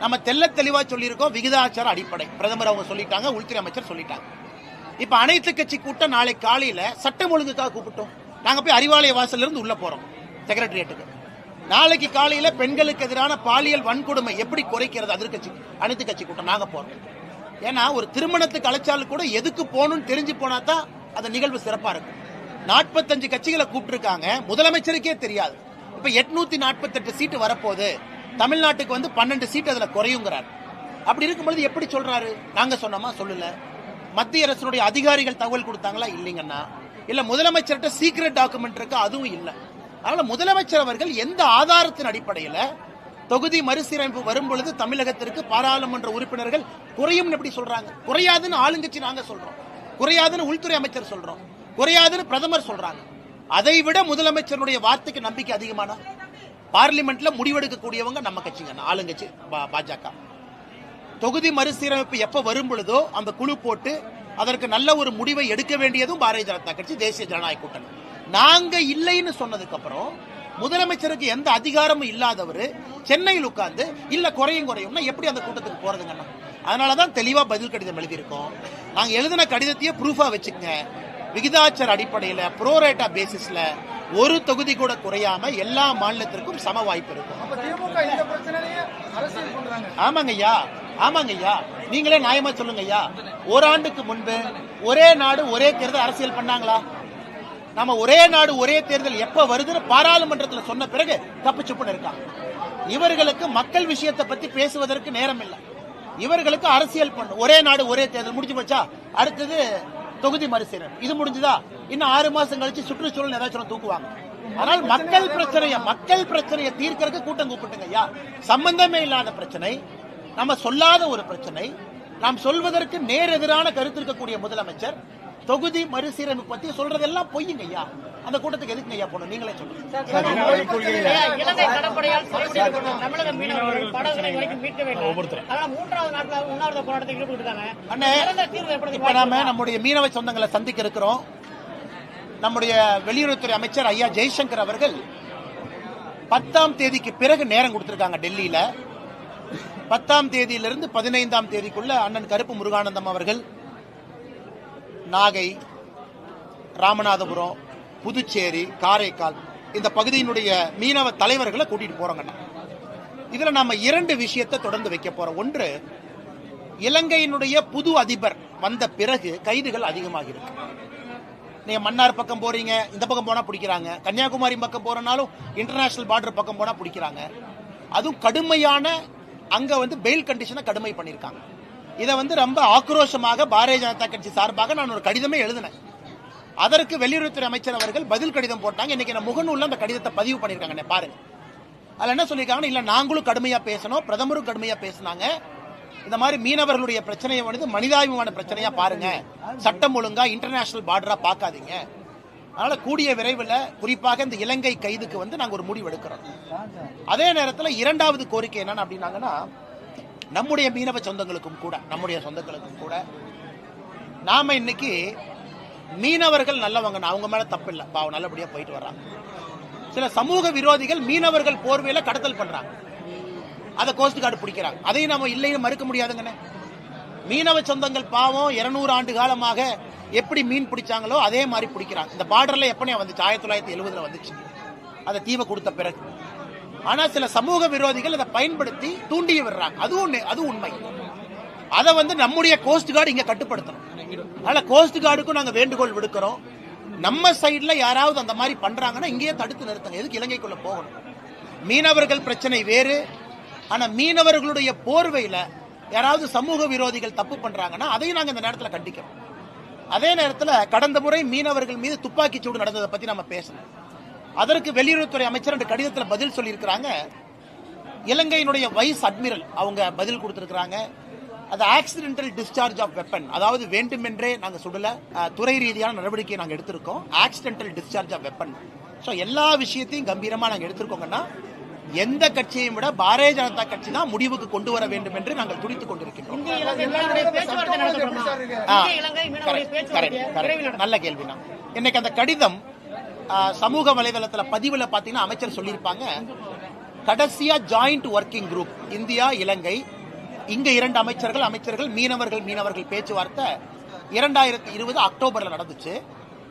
நம்ம தெல்ல தெளிவா சொல்லியிருக்கோம் விகிதாச்சார அடிப்படை. பிரதமர் அவங்க சொல்லிட்டாங்க உள்துறை அமைச்சர் சொல்லிட்டாங்க. இப்ப அனைத்து கட்சி கூட்டம் நாளை காலையில சட்டம் ஒழுங்குக்காக கூப்பிட்டோம். நாங்க போய் அறிவாலய வாசல்ல இருந்து உள்ள போறோம் செக்ரட்டரியேட்டுக்கு நாளைக்கு காலையில பெண்களுக்கு எதிரான பாலியல் வன்கொடுமை எப்படி குறைக்கிறது அதிர்கட்சி அனைத்து கட்சி கூட்டம் நாங்க போறோம். ஏன்னா ஒரு திருமணத்துக்கு அழைச்சாலும் கூட எதுக்கு போகணும்னு தெரிஞ்சு போனா தான் அந்த நிகழ்வு சிறப்பா இருக்கும். நாற்பத்தஞ்சு கட்சிகளை கூப்பிட்டுருக்காங்க முதலமைச்சருக்கே தெரியாது. இப்ப எட்நூத்தி நாற்பத்தெட்டு சீட்டு வரப்போகுது. தமிழ்நாட்டுக்கு வந்து பன்னெண்டு சீட் அதில் குறையுங்கிறார். அப்படி இருக்கும்பொழுது எப்படி சொல்கிறாரு நாங்கள் சொன்னோமா? சொல்லல. மத்திய அரசுடைய அதிகாரிகள் தகவல் கொடுத்தாங்களா? இல்லைங்கண்ணா. இல்லை முதலமைச்சர்கிட்ட சீக்ரெட் டாக்குமெண்ட் இருக்கு அதுவும் இல்லை. அதனால் முதலமைச்சர் அவர்கள் எந்த ஆதாரத்தின் அடிப்படையில தொகுதி மறுசீரமைப்பு வரும் பொழுது தமிழகத்திற்கு பாராளுமன்ற உறுப்பினர்கள் குறையும் எப்படி சொல்றாங்க? குறையாதுன்னு ஆளுங்கட்சி நாங்க சொல்றோம். குறையாதுன்னு உள்துறை அமைச்சர் சொல்றோம். குறையாதுன்னு பிரதமர் சொல்றாங்க. அதை விட முதலமைச்சருடைய வார்த்தைக்கு நம்பிக்கை அதிகமானா? பார்லிமெண்ட்ல முடிவெடுக்கக்கூடியவங்க நம்ம கட்சிங்க ஆளுங்கட்சி பா- பாஜக. தொகுதி மறுசீரமைப்பு எப்ப வரும் பொழுதோ அந்த குழு போட்டு அதற்கு நல்ல ஒரு முடிவை எடுக்க வேண்டியதும் பாரதிய ஜனதா கட்சி தேசிய ஜனநாயக கூட்டணி. நாங்க இல்லைன்னு சொன்னதுக்கு அப்புறம் முதலமைச்சருக்கு எந்த அதிகாரமும் இல்லாதவர் சென்னையில் உட்கார்ந்து இல்ல குறையும் குறையும்னா எப்படி அந்த கூட்டத்துக்கு போறதுங்கண்ணா? அதனாலதான் தெளிவா பதில் கடிதம் எழுதியிருக்கோம். நாங்க எழுதின கடிதத்தையே ப்ரூஃபா வச்சுக்கங்க. விகிதாச்சார அடிப்படையில ப்ரோரேட்டா பேசிஸ்ல ஒரு தொகுதி கூட குறையாம எல்லா மாநிலத்திற்கும் சம வாய்ப்பு இருக்கும். ஆமாங்க ஐயா ஆமாங்க ஐயா நீங்களே நியாயமா சொல்லுங்க ஐயா ஓராண்டுக்கு முன்பு ஒரே நாடு ஒரே தேர்தல் அரசியல் பண்ணாங்களா? நம்ம ஒரே நாடு ஒரே தேர்தல் எப்ப வருதுன்னு பாராளுமன்றத்துல சொன்ன பிறகு தப்பு சுப்புன்னு இருக்காங்க இவர்களுக்கு மக்கள் விஷயத்தை பத்தி பேசுவதற்கு நேரம் இல்லை. இவர்களுக்கு அரசியல் பண்ணு ஒரே நாடு ஒரே தேர்தல் முடிஞ்சு போச்சா? அடுத்தது தொகுதி மறுசீரமைப்பு. இது முடிஞ்சுதா? இன்னும் ஆறு மாசம் கழிச்சு சுற்றுச்சூழல் ஏதாச்சும் ஒண்ணு தூக்குவாங்க. ஆனால் மக்கள் பிரச்சனைய மக்கள் பிரச்சனையை தீர்க்கறதுக்கு கூட்டம் கூப்பிட்டுங்க ஐயா. சம்பந்தமே இல்லாத பிரச்சனை நம்ம சொல்லாத ஒரு பிரச்சனை நாம் சொல்வதற்கு நேர் எதிரான கருத்து இருக்கக்கூடிய முதலமைச்சர் தொகுதி மறுசீரமைப்பு பத்தி சொல்றதெல்லாம் பொய்யுங்க ஐயா. அந்த கூட்டத்துக்கு எதுக்குங்க ஐயா போகணும்? நீங்களே சொல்லுங்க. அண்ணே இப்ப நாம நம்முடைய மீனவ சொந்தங்களை சந்திக்க இருக்கிறோம். நம்முடைய வெளியுறவுத்துறை அமைச்சர் ஐயா ஜெய்சங்கர் அவர்கள் பத்தாம் தேதிக்கு பிறகு நேரம் கொடுத்திருக்காங்க டெல்லியில. பத்தாம் தேதியிலிருந்து பதினைந்தாம் தேதிக்குள்ள அண்ணன் கருப்பு முருகானந்தம் அவர்கள் நாகை ராமநாதபுரம் புதுச்சேரி காரைக்கால் இந்த பகுதியினுடைய மீனவ தலைவர்களை கூட்டிட்டு போறோங்கண்ணா இதுல நாம இரண்டு விஷயத்தை தொடர்ந்து வைக்க போறோம். ஒன்று இலங்கையினுடைய புது அதிபர் வந்த பிறகு கைதுகள் அதிகமாகிருக்கு நீங்கள் நீங்க மன்னார் பக்கம் போறீங்க இந்த பக்கம் போனா பிடிக்கிறாங்க. கன்னியாகுமரி பக்கம் போறனாலும் இன்டர்நேஷனல் பார்டர் பக்கம் போனா பிடிக்கிறாங்க. அதுவும் கடுமையான அங்க வந்து பெயில் கண்டிஷனை கடுமை பண்ணிருக்காங்க. இதை வந்து ரொம்ப ஆக்ரோஷமாக பாரதிய ஜனதா கட்சி சார்பாக நான் ஒரு கடிதமே எழுதினேன். அதற்கு வெளியுறவுத்துறை அமைச்சர் அவர்கள் பதில் கடிதம் போட்டாங்க. இன்னைக்கு நான் முகநூல்ல அந்த கடிதத்தை பதிவு பண்ணியிருக்காங்க பாருங்க. அதுல என்ன சொல்லியிருக்காங்கன்னா இல்ல நாங்களும் கடுமையா பேசணும் பிரதமரும் கடுமையா பேசினாங்க. இந்த மாதிரி மீனவர்களுடைய பிரச்சனையை வந்து மனிதாபிமான பிரச்சனையா பாருங்க. சட்டம் ஒழுங்கா இன்டர்நேஷனல் பார்டரா பார்க்காதீங்க. அதனால கூடிய விரைவில் குறிப்பாக இந்த இலங்கை கைதுக்கு வந்து நாங்க ஒரு முடிவு எடுக்கிறோம். அதே நேரத்தில் இரண்டாவது கோரிக்கை என்னன்னு அப்படின்னாங்கன்னா நம்முடைய மீனவ சொந்தங்களுக்கும் கூட நம்முடைய சொந்தங்களுக்கும் கூட நாம இன்னைக்கு மீனவர்கள் நல்லவங்க அவங்க மேல தப்பு இல்லை. பாவம் நல்லபடியா போயிட்டு வர்றாங்க. சில சமூக விரோதிகள் மீனவர்கள் போர்வையில கடத்தல் பண்றாங்க. அதை கோஸ்ட் கார்டு பிடிக்கிறாங்க. அதையும் நம்ம இல்லைன்னு மறுக்க முடியாதுங்கண்ணே. மீனவ சொந்தங்கள் பாவம் இருநூறு ஆண்டு காலமாக எப்படி மீன் பிடிச்சாங்களோ அதே மாதிரி பிடிக்கிறாங்க. இந்த பார்டர்ல எப்பனே வந்துச்சு? ஆயிரத்தி தொள்ளாயிரத்தி எழுபதுல வந்துச்சு. அதை தீவை கொடுத்த பிறகு. ஆனா சில சமூக விரோதிகள் அதை பயன்படுத்தி தூண்டிய விடுறாங்க. அதுவும் அது உண்மை. அதை வந்து நம்முடைய கோஸ்ட் கார்டு இங்க கட்டுப்படுத்தணும். அதனால கோஸ்ட் கார்டுக்கும் நாங்க வேண்டுகோள் விடுக்கிறோம். நம்ம சைடில் யாராவது அந்த மாதிரி பண்றாங்கன்னா இங்கேயே தடுத்து நிறுத்துங்க. எதுக்கு இலங்கைக்குள்ள போகணும்? மீனவர்கள் பிரச்சனை வேறு. ஆனா மீனவர்களுடைய போர்வையில யாராவது சமூக விரோதிகள் தப்பு பண்றாங்கன்னா அதையும் நாங்க இந்த நேரத்துல கண்டிக்கிறோம். அதே நேரத்துல கடந்த முறை மீனவர்கள் மீது துப்பாக்கி சூடு நடந்ததை பத்தி நம்ம பேசணும். அதற்கு வெளியுறவுத்துறை அமைச்சர் ரெண்டு கடிதத்துல பதில் சொல்லியிருக்கிறாங்க. இலங்கையினுடைய வைஸ் அட்மிரல் அவங்க பதில் கொடுத்திருக்கிறாங்க. அது ஆக்சிடென்டல் டிஸ்சார்ஜ் ஆஃப் வெப்பன் அதாவது வேண்டுமென்றே நாங்கள் சுடல துறை ரீதியான நடவடிக்கையை நாங்கள் எடுத்திருக்கோம். Accidental discharge of weapon so எல்லா விஷயத்தையும் கம்பீரமாக நாங்கள் எடுத்திருக்கோங்கன்னா எந்த கட்சியையும் விட பாரதிய ஜனதா கட்சி தான் முடிவுக்கு கொண்டு வர வேண்டும் என்று நாங்கள் துடித்துக் கொண்டிருக்கின்றோம். நல்ல கேள்வினா இன்னைக்கு அந்த கடிதம் சமூக வலைதளத்துல பதிவுல பாத்தீங்கன்னா அமைச்சர் சொல்லியிருப்பாங்க கடைசியா joint working group India Ilangai. இங்க இரண்டு அமைச்சர்கள் அமைச்சர்கள் மீனவர்கள் மீனவர்கள் பேச்சுவார்த்தை இரண்டாயிரத்தி இருபது அக்டோபர்ல நடந்துச்சு.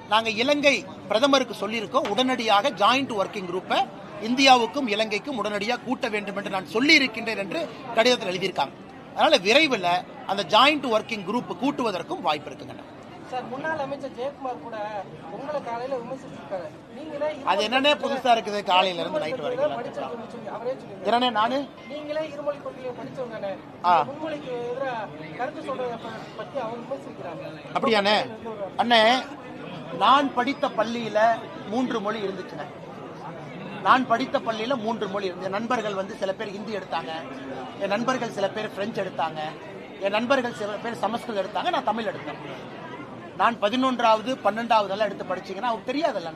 நாங்க இலங்கை பிரதமருக்கு சொல்லியிருக்கோம் உடனடியாக ஜாயிண்ட் ஒர்க்கிங் குரூப்பை இந்தியாவுக்கும் இலங்கைக்கும் உடனடியாக கூட்ட வேண்டும் என்று நான் சொல்லி இருக்கின்றேன் என்று கடிதத்தில் எழுதியிருக்காங்க. அதனால விரைவில் அந்த ஜாயிண்ட் ஒர்க்கிங் குரூப் கூட்டுவதற்கும் வாய்ப்பு இருக்குங்க அது என்னன்னே புதுசா இருக்குது காலையில இருந்து நைட் வரைக்கும் என்னன்னே நானு? அப்படியாண்ணே. அண்ணே நான் படித்த பள்ளியில மூன்று மொழி இருந்துச்சுண்ணே. நான் படித்த பள்ளியில மூன்று மொழி இருந்து என் நண்பர்கள் வந்து சில பேர் ஹிந்தி எடுத்தாங்க. என் நண்பர்கள் சில பேர் பிரெஞ்சு எடுத்தாங்க. என் நண்பர்கள் சில பேர் சமஸ்கிருதம் எடுத்தாங்க. நான் தமிழ் எடுத்தேன். நான் பதினொன்றாவது பன்னெண்டாவது எல்லாம் எடுத்து படிச்சீங்கன்னா அவங்களுக்கு தெரியாதுல்ல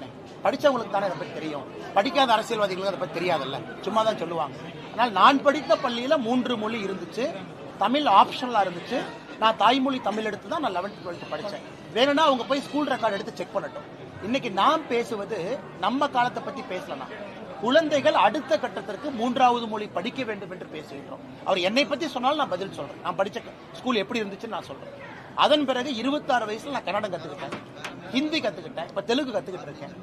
படித்தவங்களுக்கு தானே அதை பற்றி தெரியும். படிக்காத அரசியல்வாதிகளுக்கு அதை பற்றி தெரியாதுல்ல. சும்மா தான் சொல்லுவாங்க. ஆனால் நான் படித்த பள்ளியில் மூன்று மொழி இருந்துச்சு. தமிழ் ஆப்ஷனலாக இருந்துச்சு. நான் தாய்மொழி தமிழ் எடுத்து தான் நான் லெவன்த் டுவெல்த் படித்தேன் வேணும்னா அவங்க போய் ஸ்கூல் ரெக்கார்டு எடுத்து செக் பண்ணட்டும். இன்னைக்கு நாம் பேசுவது நம்ம காலத்தை பற்றி பேசலாம் குழந்தைகள் அடுத்த கட்டத்திற்கு மூன்றாவது மொழி படிக்க வேண்டும் என்று பேசுகின்றோம். அவர் என்னை பத்தி சொன்னாலும் நான் பதில் சொல்றேன். நான் படிச்ச ஸ்கூல் எப்படி இருந்துச்சுன்னு நான் சொல்றேன். அதன் பிறகு இருபத்தாறு வயசுல நான் கன்னடம் கத்துக்கிட்டேன். ஹிந்தி கத்துக்கிட்டேன். இப்ப தெலுங்கு கத்துக்கிட்டு இருக்கேன்.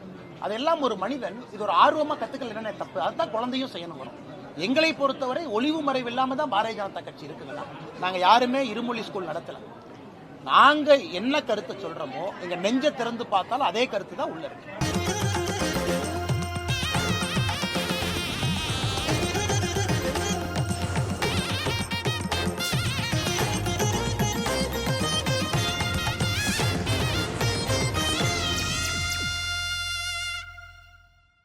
அதெல்லாம் ஒரு மனிதன் இது ஒரு ஆர்வமா கத்துக்கல என்னென்ன தப்பு? அதுதான் குழந்தையும் செய்யணும் வரும். எங்களை பொறுத்தவரை ஒளிவு மறைவு இல்லாம தான் பாரதிய ஜனதா கட்சி இருக்குங்களா நாங்க யாருமே இருமொழி ஸ்கூல் நடத்தல. நாங்க என்ன கருத்தை சொல்றோமோ எங்க நெஞ்ச திறந்து பார்த்தாலும் அதே கருத்து தான் உள்ள இருக்கு.